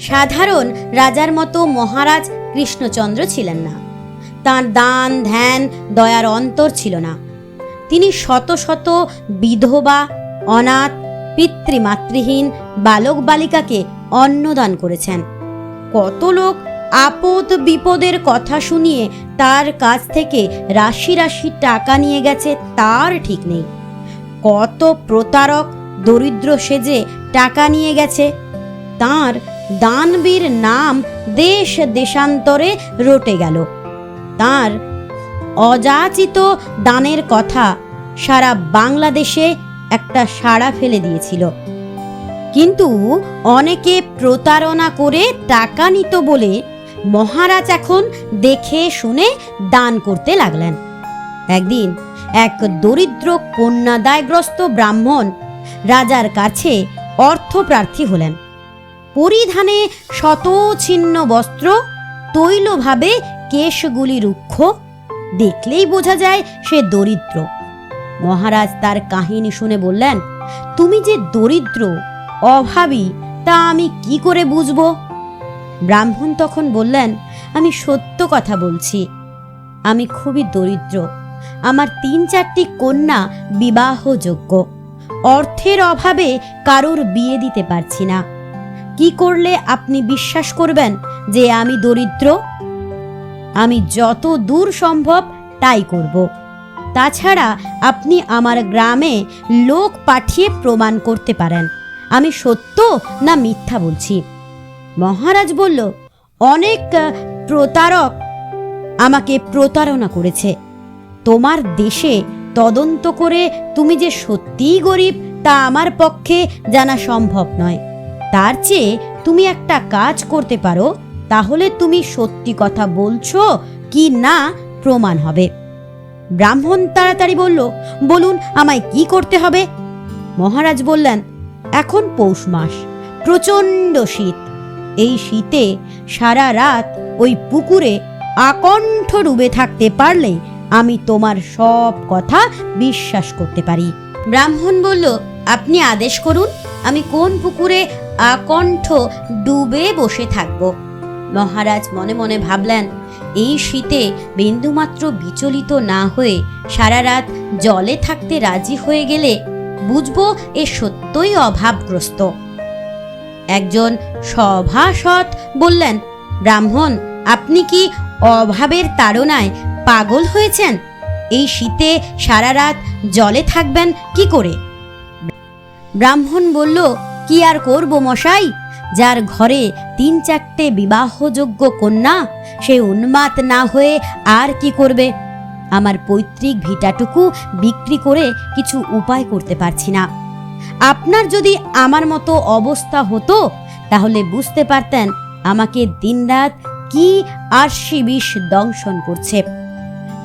সাধারণ রাজার মতো মহারাজ কৃষ্ণচন্দ্র ছিলেন না। তার দান, ধ্যান, দয়ার অন্তর ছিল না। তিনি শত শত বিধবা, অনাথ, পিতৃমাতৃহীন বালক বালিকাকে অন্নদান করেছেন। কত লোক আপদ বিপদের কথা শুনিয়ে তার কাছ থেকে রাশি রাশি টাকা নিয়ে গেছে, তার ঠিক নেই। কত প্রতারক, দরিদ্র সেজে টাকা নিয়ে গেছে। তার দানবীর নাম দেশ দেশান্তরে রটে গেল। তার অযাচিত দানের কথা সারা বাংলাদেশে একটা সাড়া ফেলে দিয়েছিল। কিন্তু অনেকে প্রতারণা করে টাকা নিত বলে মহারাজ এখন দেখে শুনে দান করতে লাগলেন। একদিন এক দরিদ্র কন্যাদায়গ্রস্ত ব্রাহ্মণ রাজার কাছে অর্থপ্রার্থী হলেন। পরিধানে শত ছিন্ন বস্ত্র, তৈলভাবে কেশগুলি রুক্ষ, দেখলেই বোঝা যায় সে দরিদ্র। মহারাজ তার কাহিনী শুনে বললেন, তুমি যে দরিদ্র, অভাবী, তা আমি কি করে বুঝব? ব্রাহ্মণ তখন বললেন, আমি সত্য কথা বলছি। আমি খুবই দরিদ্র। আমার তিন চারটি কন্যা বিবাহযোগ্য। অর্থের অভাবে কারোর বিয়ে দিতে পারছি না। কি করলে আপনি বিশ্বাস করবেন যে আমি দরিদ্র? আমি যত দূর সম্ভব তাই করব। তাছাড়া আপনি আমার গ্রামে লোক পাঠিয়ে প্রমাণ করতে পারেন। আমি সত্য না মিথ্যা বলছি? মহারাজ বলল, অনেক প্রতারক আমাকে প্রতারণা করেছে। তোমার দেশে তদন্ত করে তুমি যে সত্যিই গরিব, তা আমার পক্ষে জানা সম্ভব নয়। তার চেয়ে তুমি একটা কাজ করতে পারো, তাহলে তুমি সত্যি কথা বলছো কি না প্রমাণ হবে। ব্রাহ্মণ তাড়াতাড়ি বলল, বলুন, আমায় কি করতে হবে? মহারাজ বললেন, এখন পৌষ মাস, প্রচণ্ড শীত। এই শীতে সারা রাত ওই পুকুরে আকণ্ঠ ডুবে থাকতে পারলে আমি তোমার সব কথা বিশ্বাস করতে পারি। ব্রাহ্মণ বলল, আপনি আদেশ করুন, আমি কোন পুকুরে আকণ্ঠ ডুবে বসে থাকব? মহারাজ মনে মনে ভাবলেন, এই শীতে বিন্দুমাত্র বিচলিত না হয়ে সারা রাত জলে থাকতে রাজি হয়ে গেলে বুঝব এ সত্যই অভাবগ্রস্ত। একজন সভাসৎ বললেন, ব্রাহ্মণ, আপনি কি অভাবের তাড়নায় পাগল হয়েছেন? এই শীতে সারা রাত জলে থাকবেন কি করে? ব্রাহ্মণ বলল, কি আর করব মশাই? যার ঘরে তিন চারটে বিবাহযোগ্য কন্যা, সে উন্মাদ না হয়ে আর কি করবে? আমার পৈতৃক ভিটাটুকু বিক্রি করে কিছু উপায় করতে পারছি না। আপনার যদি আমার মতো অবস্থা হতো, তাহলে বুঝতে পারতেন আমাকে দিনরাত কি আরশি বিষ দংশন করছে।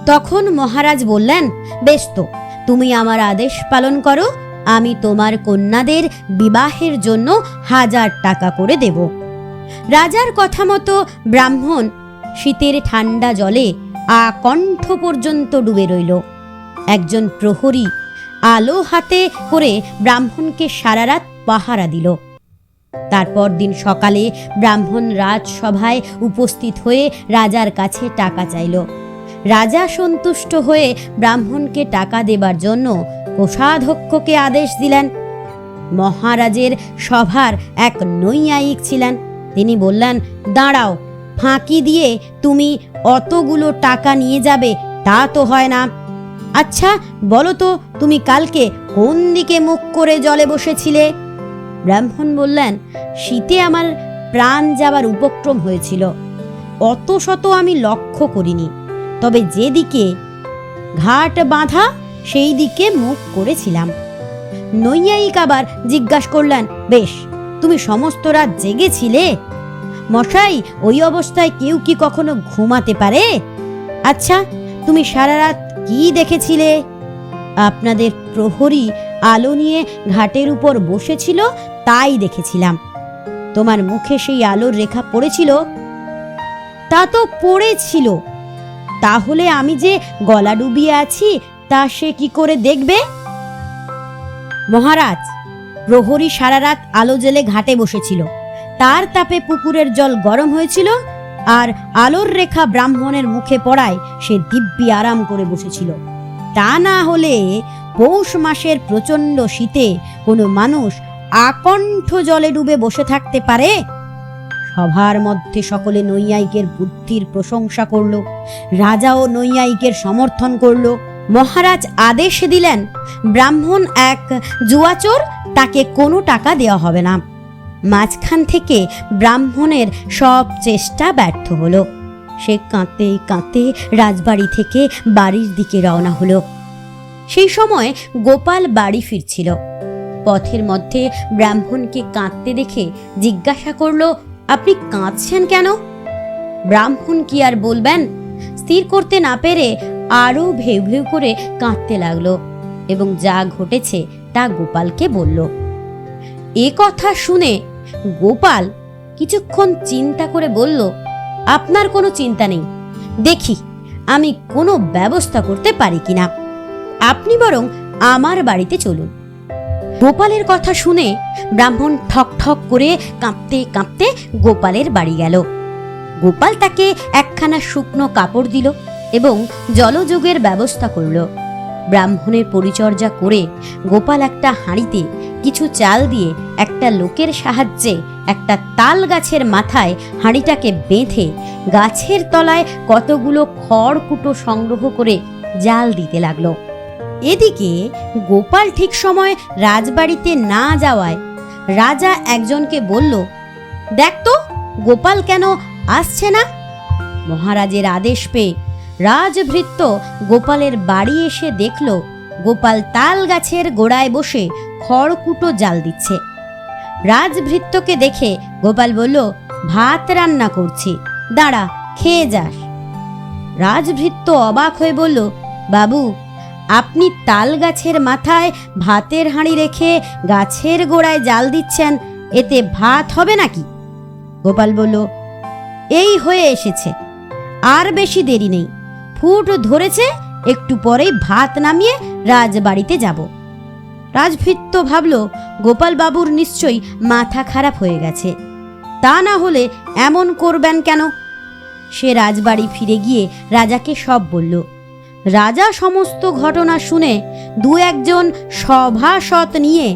তখন মহারাজ বললেন, বেশ তো, তুমি আমার আদেশ পালন করো, আমি তোমার কন্যাদের বিবাহের জন্য হাজার টাকা করে দেব। রাজার কথা মতো ব্রাহ্মণ শীতের ঠান্ডা জলে আকণ্ঠ পর্যন্ত ডুবে রইল। একজন প্রহরী আলো হাতে করে ব্রাহ্মণকে সারা রাত পাহারা দিল। তারপর দিন সকালে ব্রাহ্মণ রাজসভায় উপস্থিত হয়ে রাজার কাছে টাকা চাইল। রাজা সন্তুষ্ট হয়ে ব্রাহ্মণকে টাকা দেবার জন্য কোষাধ্যক্ষকে আদেশ দিলেন। মহারাজের সভার এক নৈয়ায়িক ছিলেন। তিনি বললেন, দাঁড়াও, ফাঁকি দিয়ে তুমি অতগুলো টাকা নিয়ে যাবে, তা তো হয় না। আচ্ছা বলো তো, তুমি কালকে কোন দিকে মুখ করে জলে বসেছিলে? ব্রাহ্মণ বললেন, শীতে আমার প্রাণ যাবার উপক্রম হয়েছিল। অত শত আমি লক্ষ্য করিনি। তবে যেদিকে ঘাট বাঁধা সেই দিকে মুখ করেছিলাম। নৈয়ায়িক আবার জিজ্ঞাসা করলেন, বেশ, তুমি সমস্ত রাত জেগেছিলে? মশাই, ওই অবস্থায় কেউ কি কখনো ঘুমাতে পারে? আচ্ছা তুমি সারা রাত কি দেখেছিলে? আপনাদের প্রহরী আলো নিয়ে ঘাটের উপর বসেছিল, তাই দেখেছিলাম। তোমার মুখে সেই আলোর রেখা পড়েছিল? তা তো পড়েছিল। তাহলে আমি যে গলা ডুবিয়ে আছি, তা সে কি করে দেখবে? মহারাজ, প্রহরী সারা রাত আলো জেলে ঘাটে বসেছিল। তার তাপে পুকুরের জল গরম হয়েছিল আর আলোর রেখা ব্রাহ্মণের মুখে পড়ায় সে দিব্যি আরাম করে বসেছিল। তা না হলে পৌষ মাসের প্রচণ্ড শীতে কোনো মানুষ আকণ্ঠ জলে ডুবে বসে থাকতে পারে? সভার মধ্যে সকলে নৈয়ায়িকের বুদ্ধির প্রশংসা করল, রাজাও নৈয়ায়িকের সমর্থন করল। মহারাজ আদেশ দিলেন, ব্রাহ্মণ এক জুয়াচোর তাকে কোনো টাকা দেওয়া হবে না। মাঝখান থেকে ব্রাহ্মণের সব চেষ্টা ব্যর্থ হলো। সে কাঁদতে কাঁদতে রাজবাড়ি থেকে বাড়ির দিকে রওনা হলো। সেই সময় গোপাল বাড়ি ফিরছিল। পথের মধ্যে ব্রাহ্মণকে কাঁদতে দেখে জিজ্ঞাসা করল, আপনি কাঁদছেন কেন? ব্রাহ্মণ কি আর বলবেন? স্থির করতে না পেরে আরও ভেউ ভেউ করে কাঁদতে লাগল এবং যা ঘটেছে তা গোপালকে বলল। এ কথা শুনে গোপাল কিছুক্ষণ চিন্তা করে বলল, আপনার কোনো চিন্তা নেই। দেখি, আমি কোনো ব্যবস্থা করতে পারি কিনা। আপনি বরং আমার বাড়িতে চলুন। গোপালের কথা শুনে ব্রাহ্মণ ঠক ঠক করে কাঁপতে কাঁপতে গোপালের বাড়ি গেল। গোপাল তাকে একখানা শুকনো কাপড় দিল এবং জলযোগের ব্যবস্থা করল। ব্রাহ্মণের পরিচর্যা করে গোপাল একটা হাঁড়িতে কিছু চাল দিয়ে একটা লোকের সাহায্যে একটা তাল গাছের মাথায় হাঁড়িটাকে বেঁধে গাছের তলায় কতগুলো খড়কুটো সংগ্রহ করে জাল দিতে লাগল। এদিকে গোপাল ঠিক সময় রাজবাড়িতে না যাওয়ায় রাজা একজনকে বলল, দেখ তো, গোপাল কেন আসছে না? মহারাজের আদেশ পেয়ে রাজভৃত্য গোপালের বাড়ি এসে দেখল, গোপাল তাল গাছের গোড়ায় বসে খড়কুটো জাল দিচ্ছে। রাজভৃত্যকে দেখে গোপাল বলল, ভাত রান্না করছি, দাঁড়া, খেয়ে যাস। রাজভৃত্য অবাক হয়ে বলল, বাবু, আপনি তাল গাছের মাথায় ভাতের হাঁড়ি রেখে গাছের গোড়ায় জাল দিচ্ছেন, এতে ভাত হবে নাকি? গোপাল বলল, এই হয়ে এসেছে, আর বেশি দেরি নেই। ফুট ধরেছে, একটু পরেই ভাত নামিয়ে রাজবাড়িতে যাব। রাজভৃত্য ভাবল, গোপালবাবুর নিশ্চয়ই মাথা খারাপ হয়ে গেছে। তা না হলে এমন করবেন কেন? সে রাজবাড়ি ফিরে গিয়ে রাজাকে সব বলল। রাজা সমস্ত ঘটনা শুনে দু একজন সভাসত নিয়ে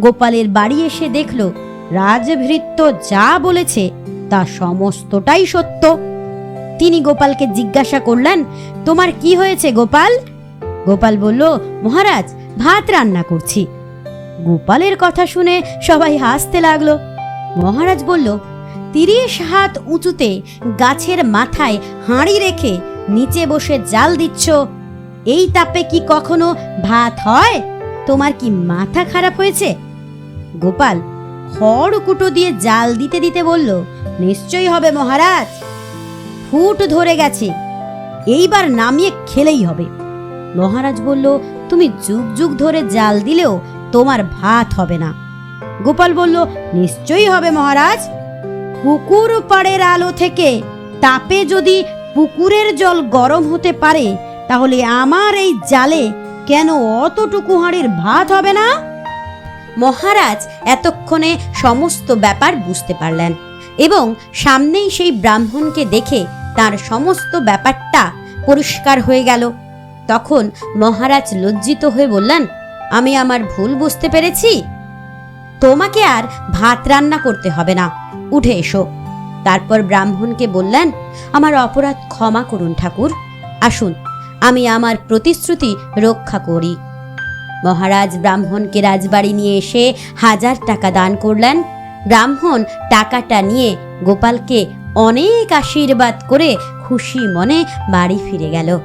গোপালের বাড়ি এসে দেখল, রাজভৃত্য যা বলেছে তা সমস্তটাই সত্য। তিনি গোপালকে জিজ্ঞাসা করলেন, তোমার কি হয়েছে গোপাল? গোপাল বলল, মহারাজ ভাত রান্না করছি। গোপালের কথা শুনে সবাই হাসতে লাগল। মহারাজ বলল, তিরিশ হাত উঁচুতে গাছের মাথায় হাঁড়ি রেখে নিচে বসে জাল দিচ্ছ। এই তাপে কি কখনো ভাত হয়? তোমার কি মাথা খারাপ হয়েছে? গোপাল খড় কুটো দিয়ে জাল দিতে দিতে বলল, নিশ্চয়ই হবে মহারাজ। ফুট ধরে গেছে। এইবার নামিয়ে খেলেই হবে। মহারাজ বলল তুমি যুগ যুগ ধরে জাল দিলেও তোমার ভাত হবে না। গোপাল বলল, নিশ্চয়ই হবে মহারাজ। পুকুর পাড়ের আলো থেকে তাপে যদি পুকুরের জল গরম হতে পারে, তাহলে আমার এই জালে কেন অতটুকু হাঁড়ির ভাত হবে না? মহারাজ এতক্ষণে সমস্ত ব্যাপার বুঝতে পারলেন এবং সামনেই সেই ব্রাহ্মণকে দেখে তার সমস্ত ব্যাপারটা পরিষ্কার হয়ে গেল। তখন মহারাজ লজ্জিত হয়ে বললেন, আমি আমার ভুল বুঝতে পেরেছি? তোমাকে আর ভাত রান্না করতে হবে না। উঠে এসো। তারপর ব্রাহ্মণকে বললেন, আমার অপরাধ ক্ষমা করুন ঠাকুর। আসুন, আমি আমার প্রতিশ্রুতি রক্ষা করি। মহারাজ ব্রাহ্মণকে রাজবাড়ি নিয়ে এসে হাজার টাকা দান করলেন। ব্রাহ্মণ টাকাটা নিয়ে গোপালকে অনেক আশীর্বাদ করে খুশি মনে বাড়ি ফিরে গেল।